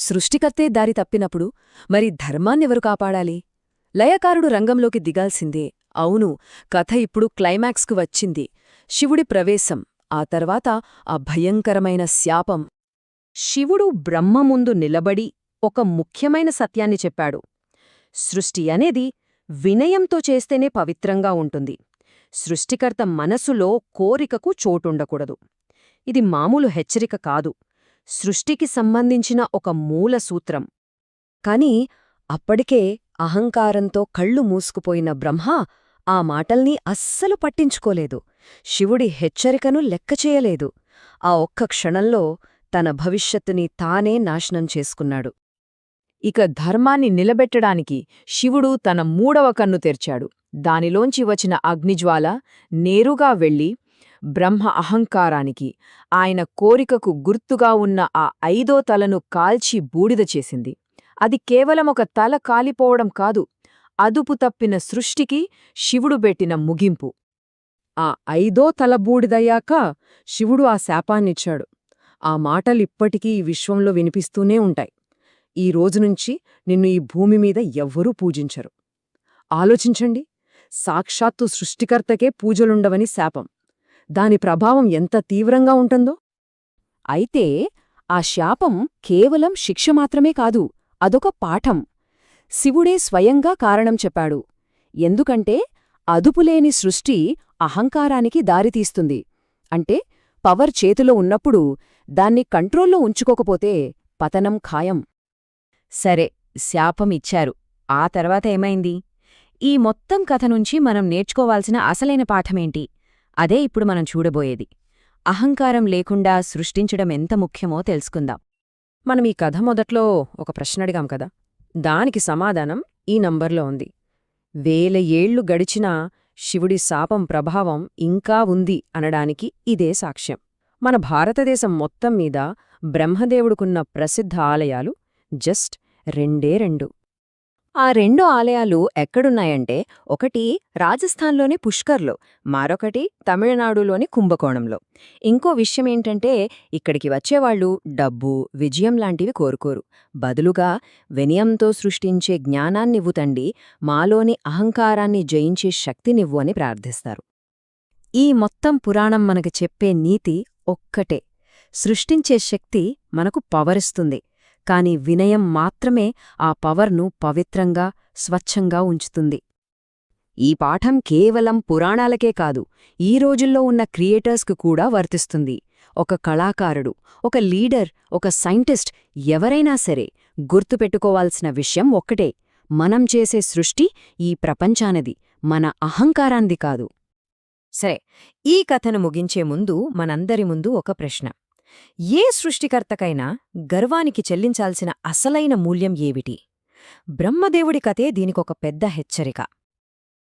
సృష్టికర్తే దారి తప్పినప్పుడు మరి ధర్మాన్నెవరు కాపాడాలి? లయకారుడు రంగంలోకి దిగాల్సిందే. అవును కథ ఇప్పుడు క్లైమాక్స్కు వచ్చింది. శివుడి ప్రవేశం ఆ తర్వాత ఆ భయంకరమైన శాపం. శివుడు బ్రహ్మ ముందు నిలబడి ఒక ముఖ్యమైన సత్యాన్ని చెప్పాడు. సృష్టి అనేది వినయంతో చేస్తేనే పవిత్రంగా ఉంటుంది. సృష్టికర్త మనసులో కోరికకు చోటుండకూడదు. ఇది మామూలు హెచ్చరిక కాదు. సృష్టికి సంబంధించిన ఒక మూల సూత్రం. కాని అప్పటికే అహంకారంతో కళ్ళు మూసుకుపోయిన బ్రహ్మ ఆ మాటల్ని అస్సలు పట్టించుకోలేదు. శివుడి హెచ్చరికను లెక్కచేయలేదు ఆ ఒక్క క్షణంలో తన భవిష్యత్తుని తానే నాశనం చేసుకున్నాడు. ఇక ధర్మాన్ని నిలబెట్టడానికి శివుడు తన మూడవ కన్ను తెర్చాడు. దానిలోంచి వచ్చిన అగ్నిజ్వాల నేరుగా వెళ్ళి బ్రహ్మ అహంకారానికి ఆయన కోరికకు గుర్తుగా ఉన్న ఆ ఐదో తలను కాల్చి బూడిద చేసింది. అది కేవలం ఒక తల కాలిపోవడం కాదు అదుపు తప్పిన సృష్టికి శివుడు పెట్టిన ముగింపు. ఆ ఐదో తల బూడిదయ్యాక శివుడు ఆ శాపాన్నిచ్చాడు. ఆ మాటలిప్పటికీ ఈ విశ్వంలో వినిపిస్తూనే ఉంటాయి. ఈ రోజునుంచి నిన్ను ఈ భూమి మీద ఎవ్వరూ పూజించరు. ఆలోచించండి సాక్షాత్తు సృష్టికర్తకే పూజలుండవని శాపం. దాని ప్రభావం ఎంత తీవ్రంగా ఉంటుందో? అయితే ఆ శాపం కేవలం శిక్ష మాత్రమే కాదు అదొక పాఠం. శివుడే స్వయంగా కారణం చెప్పాడు. ఎందుకంటే అదుపులేని సృష్టి అహంకారానికి దారితీస్తుంది. అంటే పవర్ చేతిలో ఉన్నప్పుడు దాన్ని కంట్రోల్లో ఉంచుకోకపోతే పతనం ఖాయం. సరే శాపమిచ్చారు ఆ తర్వాత ఏమైంది? ఈ మొత్తం కథ నుంచి మనం నేర్చుకోవాల్సిన అసలైన పాఠమేంటి? అదే ఇప్పుడు మనం చూడబోయేది. అహంకారం లేకుండా సృష్టించడం ఎంత ముఖ్యమో తెలుసుకుందాం. మనం ఈ కథ మొదట్లో ఒక ప్రశ్న అడిగాం కదా. దానికి సమాధానం ఈ నంబర్లో ఉంది. వేల ఏళ్ళు గడిచినా శివుడి శాపం ప్రభావం ఇంకా ఉంది అనడానికి ఇదే సాక్ష్యం. మన భారతదేశం మొత్తం మీద బ్రహ్మదేవుడుకున్న ప్రసిద్ధ ఆలయాలు జస్ట్ రెండే రెండు. ఆ రెండు ఆలయాలు ఎక్కడున్నాయంటే ఒకటి రాజస్థాన్లోని పుష్కర్లో మరొకటి తమిళనాడులోని కుంభకోణంలో. ఇంకో విషయమేంటంటే ఇక్కడికి వచ్చేవాళ్ళు డబ్బు విజయం లాంటివి కోరుకోరు. బదులుగా వినయంతో సృష్టించే జ్ఞానాన్నివ్వు తండి మాలోని అహంకారాన్ని జయించే శక్తినివ్వు అని ప్రార్థిస్తారు. ఈ మొత్తం పురాణం మనకు చెప్పే నీతి ఒక్కటే. సృష్టించే శక్తి మనకు పవరిస్తుంది. కాని వినయం మాత్రమే ఆ పవర్ను పవిత్రంగా స్వచ్ఛంగా ఉంచుతుంది. ఈ పాఠం కేవలం పురాణాలకే కాదు ఈ రోజుల్లో ఉన్న క్రియేటర్స్కు కూడా వర్తిస్తుంది. ఒక కళాకారుడు ఒక లీడర్ ఒక సైంటిస్ట్ ఎవరైనా సరే గుర్తుపెట్టుకోవాల్సిన విషయం ఒక్కటే మనం చేసే సృష్టి ఈ ప్రపంచానది మన అహంకారాంది కాదు. సరే ఈ కథను ముగించే ముందు మనందరి ముందు ఒక ప్రశ్న. ఏ సృష్టికర్తకైనా గర్వానికి చెల్లించాల్సిన అసలైన మూల్యం ఏమిటి? బ్రహ్మదేవుడి కథే దీనికొక పెద్ద హెచ్చరిక.